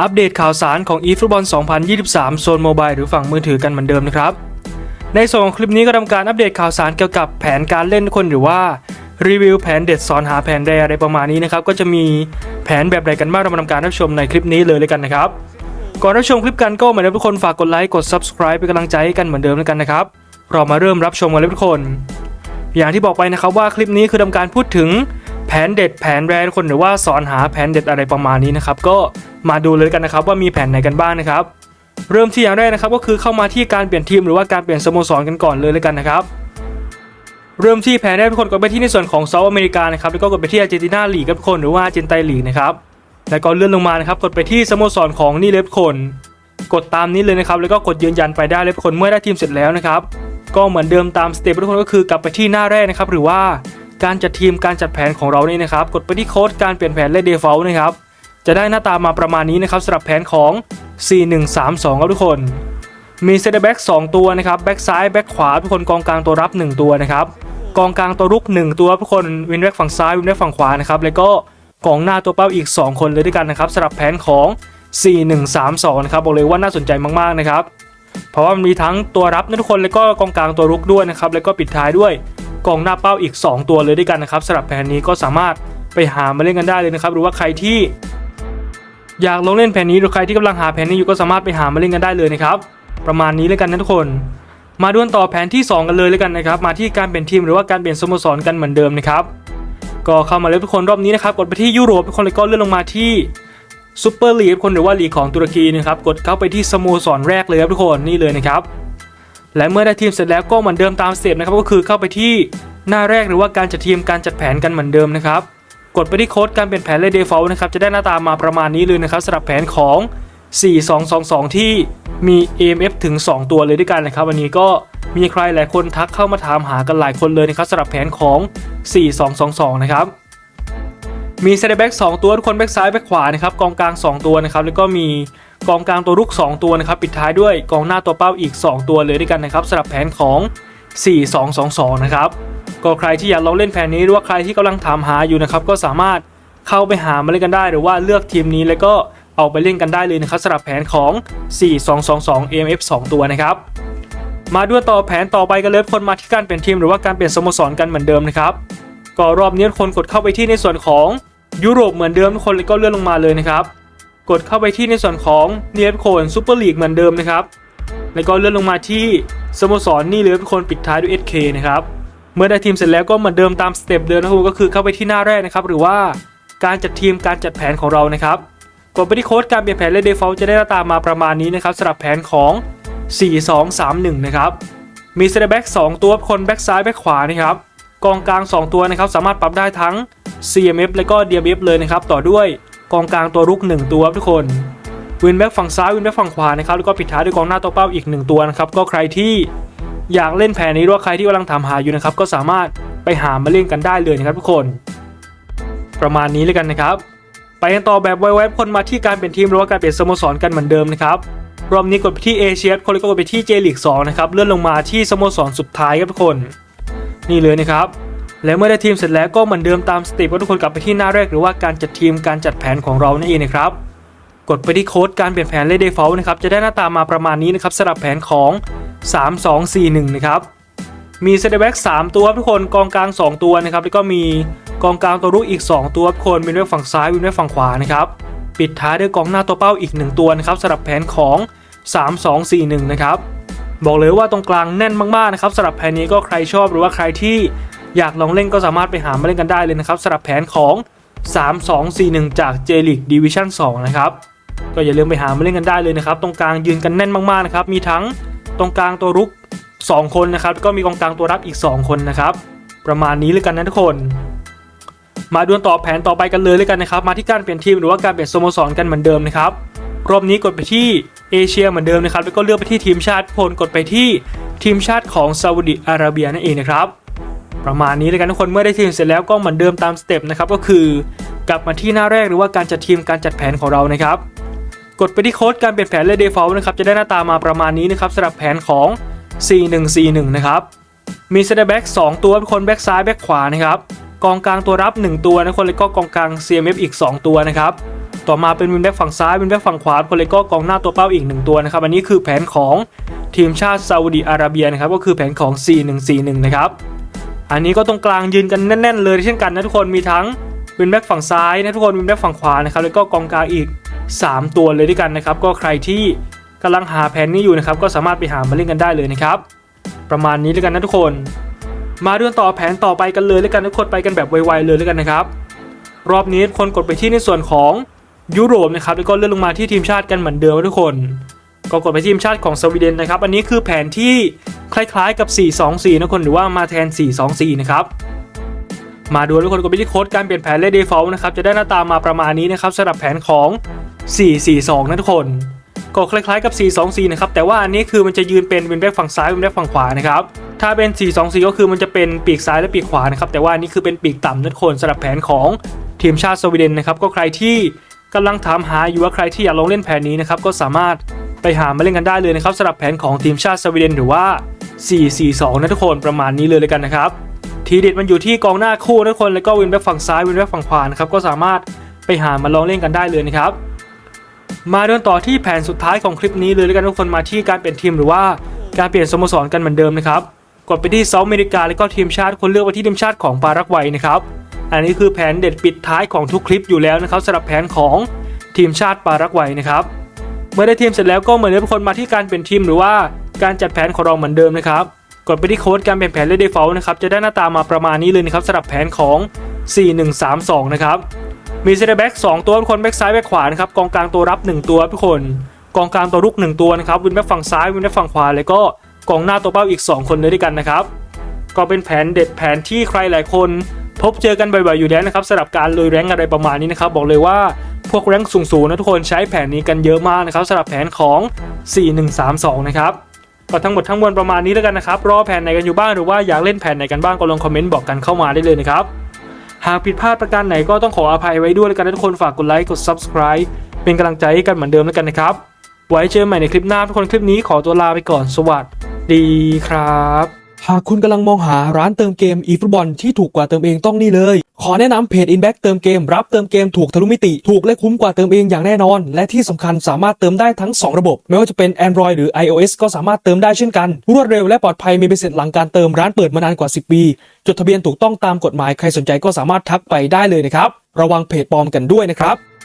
อัปเดตข่าวสารของ eFootball 2023 โซนโมบายหรือฝั่งมือถือกันเหมือนเดิมนะครับ ในส่วนของคลิปนี้ก็ทำการอัปเดตข่าวสารเกี่ยวกับแผนการเล่นคนหรือว่ารีวิวแผนเด็ดสอนหาแผนแรอะไรประมาณนี้นะครับ ก็จะมีแผนแบบใดกันบ้างเรามาทำการรับชมในคลิปนี้เลยเลยกันนะครับ ก่อนรับชมคลิปกันก็เหมือนเดิมทุกคนฝากกดไลค์กด subscribe เป็นกำลังใจให้กันเหมือนเดิมแล้วกันนะครับ เรามาเริ่มรับชมกันเลยทุกคน อย่างที่บอกไปนะครับว่าคลิปนี้คือทำการพูดถึง แผนเด็ดแผนแรทุกคนหรือว่าสอนหาแผนเด็ดอะไรประมาณนี้นะครับก็มาดูเลยกันนะครับว่ามีแผนไหนกันบ้างนะครับ เริ่มที่อย่างแรกนะครับก็คือเข้ามาที่การเปลี่ยนทีมหรือว่าการเปลี่ยนสโมสรกันก่อนเลยเลยกันนะครับเริ่มที่แผนแรกทุกคนกดไปที่ในส่วนของเซาท์อเมริกานะครับแล้วก็กดไปที่อาร์เจนตินาลีกครับทุกคนหรือว่าอาร์เจนไตลีกนะครับแล้วก็เลื่อนลงมานะครับกดไปที่สโมสรของนี่เลยทุกคน กดตามนี้เลยนะครับแล้วก็กดยืนยันไปได้เลยทุกคนเมื่อได้ทีมเสร็จแล้วนะครับก็เหมือนเดิมตามสเต็ปทุกคนก็คือกลับไปที่หน้าแรกนะครับหรือว่า การจัดทีมการจัดแผนของเรานี่นะครับ กดไปที่โค้ดการเปลี่ยนแผนและ default นะครับ จะได้หน้าตามาประมาณนี้นะครับสำหรับแผนของ 4132 ครับทุกคน มีเซตแบ็ก2ตัวนะครับแบ็กซ้ายแบ็กขวาทุกคนกองกลางตัวรับ 1 ตัวนะครับกองกลางตัวรุก 1 ตัวทุกคนวินแบ็กฝั่งซ้ายวินแบ็กฝั่งขวานะครับแล้วก็กองหน้าตัวเป้าอีก 2 คนเลยด้วยกันนะครับสำหรับแผนของ 4132 นะครับบอกเลยว่าน่าสนใจมากๆนะครับเพราะว่ามันมีทั้งตัวรับนะทุกคนแล้วก็กองกลางตัวรุกด้วยนะครับแล้วก็ปิดท้ายด้วย กองหน้าเป้าอีก 2 ตัวเลยด้วยกันนะครับสำหรับแผนนี้ก็สามารถไปหามาเล่นกันได้เลยนะครับ หรือว่าใครที่อยากลงเล่นแผนนี้หรือใครที่กำลังหาแผนนี้อยู่ก็สามารถไปหามาเล่นกันได้เลยนะครับ ประมาณนี้เลยกันนะทุกคน มาดวลต่อแผนที่ 2 กันเลยเลยกันนะครับ มาที่การเปลี่ยนทีมหรือว่าการเปลี่ยนสโมสรกันเหมือนเดิมนะครับ ก็เข้ามาเลยทุกคนรอบนี้นะครับ กดไปที่ยุโรปทุกคนเลยก็เลื่อนลงมาที่ซูเปอร์ลีกคนหรือว่าลีกของตุรกีนะครับ กดเข้าไปที่สโมสรแรกเลยครับทุกคนนี่เลยนะครับ และเมื่อได้ทีมเสร็จแล้วก็เหมือนเดิมตามสเต็ปนะครับก็คือเข้าไปที่หน้าแรกหรือว่าการจัดทีมการจัดแผนกันเหมือนเดิมนะครับกดไปที่โค้ดการเปลี่ยนแผนและ default นะครับจะได้หน้าตามาประมาณนี้เลยนะครับสำหรับแผนของ 4222 ที่มี AMF ถึง 2 ตัวเลยด้วยกันนะครับ วันนี้ก็มีใครหลายคนทักเข้ามาถามหากันหลายคนเลยนะครับสำหรับแผนของ 4222 นะครับมีเซตแบ็ก2ตัวทุกคนแบ็กซ้ายแบ็กขวานะครับกองกลาง 2 ตัวนะครับแล้วก็มี กองกลางตัวรุก 2 ตัวนะครับปิดท้ายด้วยกองหน้าตัวเป้าอีก 2 ตัวเลยด้วยกันนะครับสำหรับแผนของ 4222 นะครับก็ใครที่อยากลองเล่นแผนนี้หรือว่าใครที่กำลังถามหาอยู่นะครับก็สามารถเข้าไปหามาเล่นกันได้ หรือว่าเลือกทีมนี้แล้วก็เอาไปเล่นกันได้เลยนะครับสำหรับแผนของ 4222 AMF 2 ตัวนะครับมาด้วยต่อแผนต่อไปกันเลยทุกคนมาที่การเปลี่ยนทีมหรือว่าการเปลี่ยนสโมสรกันเหมือนเดิมนะครับก็รอบนี้คนกดเข้าไปที่ในส่วนของยุโรปเหมือนเดิมทุกคนเลยก็เลื่อนลงมาเลยนะครับ กดเข้าไปที่ในส่วนของเนียร์โคนซูเปอร์ลีกเหมือนเดิมนะครับ แล้วก็เลื่อนลงมาที่สโมสรนี่เลยทุกคนปิดท้ายด้วย SK นะครับ เมื่อได้ทีมเสร็จแล้วก็เหมือนเดิมตามสเต็ปเดิมนะครับก็คือเข้าไปที่หน้าแรกนะครับ หรือว่าการจัดทีมการจัดแผนของเรานะครับ กดไปที่โค้ดการเปลี่ยนแผนและ default จะได้หน้าตามาประมาณนี้นะครับสำหรับแผนของ 4231 นะครับ มีเซตแบ็ก2ตัวคนแบ็กซ้ายแบ็กขวานะครับ กองกลาง 2 ตัวนะครับสามารถปรับได้ทั้ง CMF และก็ DMF เลยนะครับต่อด้วย กองกลางตัวรุก 1 ตัวครับทุกคนวินแบ็กฝั่งซ้ายวินแบ็กฝั่งขวานะครับแล้วก็ปิดท้ายด้วยกองหน้าตัวเป้าอีก 1 ตัวนะครับก็ใครที่อยากเล่นแผนนี้หรือว่าใครที่กำลังถามหาอยู่นะครับก็สามารถไปหามาเล่นกันได้เลยนะครับทุกคน ประมาณนี้เลยกันนะครับ ไปกันต่อแบบไวๆคนมาที่การเปลี่ยนทีมหรือว่าการเปลี่ยนสโมสรกันเหมือนเดิมนะครับรอบนี้กดไปที่เอเชียคนเลยก็กดไปที่เจลีก2นะครับเลื่อนลงมาที่สโมสรสุดท้ายครับทุกคน นี่เลยนะครับ และเมื่อได้ทีมเสร็จแล้วก็เหมือนเดิมตามสเต็ปว่าทุกคนกลับไปที่หน้าแรกหรือว่าการจัดทีมการจัดแผนของเรานั่นเองนะครับกดไปที่โค้ดการเปลี่ยนแผนเลเดฟอลนะครับจะได้หน้าตามาประมาณนี้นะครับสำหรับแผนของ 3241 นะครับมีเซตแบ็ก3ตัวครับทุกคนกองกลาง 2 ตัวนะครับแล้วก็มีกองกลางตัวรุกอีก 2 ตัวครับทุกคนวินไว้ฝั่งซ้ายวินไว้ฝั่งขวานะครับปิดท้ายด้วยกองหน้าตัวเป้าอีก 1 ตัวนะครับสำหรับแผนของ 3241 นะครับบอกเลยว่าตรงกลางแน่นมากๆนะครับสำหรับแผนนี้ก็ใครชอบหรือว่าใครที่ อยากลองเล่นก็สามารถไปหามาเล่นกันได้เลยนะครับสำหรับแผนของ 3241 จาก J League Division 2 นะครับ ก็อย่าลืมไปหามาเล่นกันได้เลยนะครับ ตรงกลางยืนกันแน่นมากๆนะครับ มีทั้งตรงกลางตัวรุก 2 คนนะครับ ก็มีกองกลางตัวรับอีก 2 คนนะครับ ประมาณนี้เลยกันนะทุกคน มาดวลต่อแผนต่อไปกันเลยเลยกันนะครับ มาที่การเปลี่ยนทีมหรือว่าการเปลี่ยนสโมสรกันเหมือนเดิมนะครับ รอบนี้กดไปที่เอเชียเหมือนเดิมนะครับ แล้วก็เลือกไปที่ทีมชาติพลกดไปที่ทีมชาติของซาอุดิอาระเบียนั่นเองนะครับ ประมาณนี้เลยกันทุกคนเมื่อได้ทีมเสร็จแล้วก็เหมือนเดิมตามสเต็ปนะครับก็คือกลับมาที่หน้าแรกหรือว่าการจัดทีมการจัดแผนของเรานะครับ กดไปที่โค้ดการเปลี่ยนแผนและ default นะครับจะได้หน้าตามาประมาณนี้นะครับสำหรับแผนของ 4141 นะครับ มีเซนเตอร์แบ็ก2ตัวเป็นคนแบ็กซ้ายแบ็กขวานะครับกองกลางตัวรับ 1 ตัวนะคนเลยก็กองกลาง CMF อีก 2 ตัวนะครับต่อมาเป็นวินแบ็กฝั่งซ้ายวินแบ็กฝั่งขวาคนเลยก็กองหน้าตัวเป้าอีก 1 ตัวนะครับอันนี้คือแผนของทีมชาติซาอุดีอาระเบียนะครับก็คือแผนของ 4141 นะครับ อันนี้ก็ตรงกลางยืนกันแน่น ๆ เลยเช่นกันนะทุกคนมีทั้งวินแบ็กฝั่งซ้ายนะทุกคนวินแบ็กฝั่งขวานะครับแล้วก็กองกลางอีก 3 ตัวเลยด้วยกันนะครับก็ใครที่กำลังหาแผนนี้อยู่นะครับก็สามารถไปหามาเล่นกันได้เลยนะครับประมาณนี้แล้วกันนะทุกคน มาเรื่องต่อแผนต่อไปกันเลยแล้วกันทุกคนไปกันแบบไวๆเลยแล้วกันนะครับ รอบนี้คนกดไปที่ในส่วนของยุโรปนะครับแล้วก็เลื่อนลงมาที่ทีมชาติกันเหมือนเดิมนะทุกคน ก็กดไปทีมชาติของสวีเดนนะครับ อันนี้คือแผนที่คล้ายๆกับ 4-2-4 นะคนหรือว่ามาแทน 4-2-4 นะครับ มาดูทุกคนกดไปที่โค้ดการเปลี่ยนแผนและ default นะครับ จะได้หน้าตามาประมาณนี้นะครับสำหรับแผนของ 4-4-2 นะทุกคนก็คล้ายๆกับ 4-2-4 นะครับ แต่ว่าอันนี้คือมันจะยืนเป็นวินแบ็กฝั่งซ้ายวินแบ็กฝั่งขวานะครับ ถ้าเป็น 4-2-4 ก็คือมันจะเป็นปีกซ้ายและปีกขวานะครับ แต่ว่าอันนี้คือเป็นปีกต่ำนะทุกคนสำหรับแผนของทีมชาติสวีเดนนะครับ ก็ใครที่กำลังถามหาอยู่ว่าใครที่อยากลงเล่นแผนนี้นะครับ ก็สามารถ ไปหามาเล่นกันได้เลยนะครับสำหรับแผนของทีมชาติสวีเดนหรือว่า 4-4-2 นะทุกคนประมาณนี้เลยเลยกันนะครับทีเด็ดมันอยู่ที่กองหน้าคู่ทุกคนแล้วก็วินแบ็กฝั่งซ้ายวินแบ็กฝั่งขวานะครับก็สามารถไปหามาลองเล่นกันได้เลยนะครับมาเดินต่อที่แผนสุดท้ายของคลิปนี้เลยแล้วกันทุกคนมาที่การเปลี่ยนทีมหรือว่าการเปลี่ยนสโมสรกันเหมือนเดิมนะครับกดไปที่เซาท์อเมริกาแล้วก็ทีมชาติคนเลือกไปที่ทีมชาติของปารากวัยนะครับอันนี้คือแผนเด็ดปิดท้ายของทุกคลิปอยู่แล้วนะครับสำหรับแผนของทีมชาติปารากวัยนะครับ เมื่อได้ทีมเสร็จแล้วก็เหมือนเดิมทุกคนมาที่การเปลี่ยนทีมหรือว่าการจัดแผนของเราเหมือนเดิมนะครับกดไปที่โค้ดการเปลี่ยนแผนและ default นะครับจะได้หน้าตามาประมาณนี้เลยนะครับสำหรับแผนของ 4132 นะครับมีเซนเตอร์แบ็ก2ตัวทุกคนแบ็กซ้ายแบ็กขวานะครับกองกลางตัวรับ 1 ตัวทุกคนกองกลางตัวรุก 1 ตัวนะครับวินแบ็กฝั่งซ้ายวินแบ็กฝั่งขวาแล้วก็กองหน้าตัวเป้าอีก 2 คนเลยด้วยกันนะครับก็เป็นแผนเด็ดแผนที่ใครหลายคน พบเจอกันบ่อยๆอยู่แล้วนะครับสำหรับการลุยแรงอะไรประมาณนี้นะครับบอกเลยว่า พวกแรงสูงๆนะทุกคนใช้แผนนี้กันเยอะมากนะครับสำหรับแผนของ 4132 นะครับก็ทั้งหมดทั้งมวลประมาณนี้แล้วกันนะครับ รอแผนไหนกันอยู่บ้างหรือว่าอยากเล่นแผนไหนกันบ้างก็ลงคอมเมนต์บอกกันเข้ามาได้เลยนะครับ หากผิดพลาดประการไหนก็ต้องขออภัยไว้ด้วยแล้วกันทุกคนฝากกดไลค์กด subscribe เป็นกำลังใจให้กันเหมือนเดิมแล้วกันนะครับ ไว้เจอกันใหม่ในคลิปหน้าทุกคนคลิปนี้ขอตัวลาไปก่อนสวัสดีครับ หากคุณกำลังมองหาร้านเติมเกม eFootball ที่ถูกกว่าเติมเองต้องนี่เลย ขอแนะนำเพจ Inback เติมเกม รับเติมเกมถูกทะลุมิติ ถูกและคุ้มกว่าเติมเองอย่างแน่นอน และที่สำคัญสามารถเติมได้ทั้ง 2 ระบบ ไม่ว่าจะเป็น Android หรือ iOS ก็สามารถเติมได้เช่นกัน รวดเร็วและปลอดภัยมีใบเสร็จหลังการเติมร้านเปิดมานานกว่า 10 ปี จดทะเบียนถูกต้องตามกฎหมายใครสนใจก็สามารถทักไปได้เลยนะครับ ระวังเพจปลอมกันด้วยนะครับ